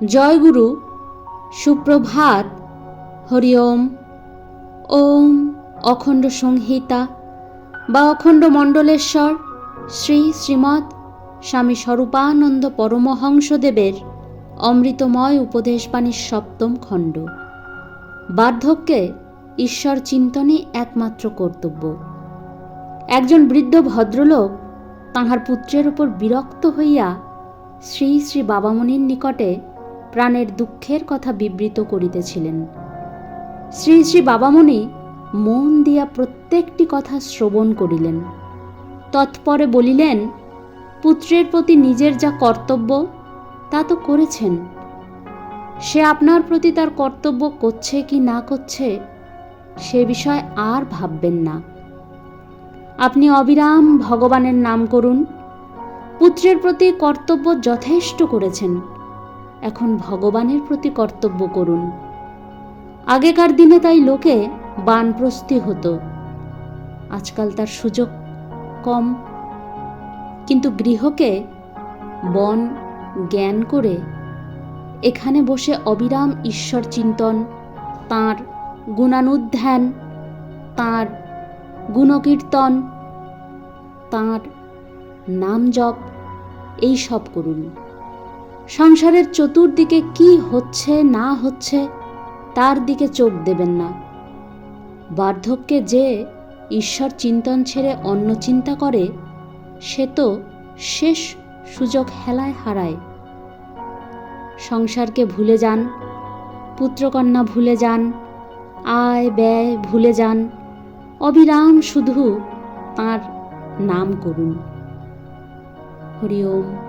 জয়গুরু, সুপ্রভাত হরি ওম ওম অখণ্ড সংহিতা বা অখণ্ড মণ্ডলেশ্বর, শ্রী শ্রীমৎ স্বামী স্বরূপানন্দ পরমহংসদেবের অমৃতময় উপদেশবাণীর সপ্তম খণ্ড। বার্ধক্যে ঈশ্বর চিন্তনই একমাত্র কর্তব্য। একজন বৃদ্ধ ভদ্রলোক তাঁহার পুত্রের উপর বিরক্ত হইয়া শ্রী শ্রী বাবামণির নিকটে প্রাণের দুঃখের কথা বিবৃত করিতেছিলেন। শ্রী শ্রী বাবামণি মন দিয়া প্রত্যেকটি কথা শ্রবণ করিলেন। তৎপরে বলিলেন, পুত্রের প্রতি নিজের যা কর্তব্য, তা তো করেছেন। সে আপনার প্রতি তার কর্তব্য করছে কি না করছে, সে বিষয়ে আর ভাববেন না। আপনি অবিরাম ভগবানের নাম করুন। পুত্রের প্রতি কর্তব্য যথেষ্ট করেছেন। এখন ভগবানের প্রতি কর্তব্য করুন। আগেকার দিনে তাই লোকে বানপ্রস্তি হতো। আজকাল তার সুযোগ কম। কিন্তু গৃহকে বন, জ্ঞান করে এখানে বসে অবিরাম ঈশ্বর চিন্তন, তাঁর গুণানুধ্যান, তাঁর গুণকীর্তন, তাঁর নাম জপ, এই সব করুন। সংসারের চতুর্দিকে কি হচ্ছে, না হচ্ছে, তার দিকে চোখ দেবেন না। বার্ধক্যে যে ঈশ্বর চিন্তন ছেড়ে অন্য চিন্তা করে, সে তো শেষ সুযোগ হেলায় হারায়। সংসারকে ভুলে যান, পুত্রকন্যা ভুলে যান, আয় ব্যয় ভুলে যান, অবিরাম শুধু তার নাম করুন। হরি ওম।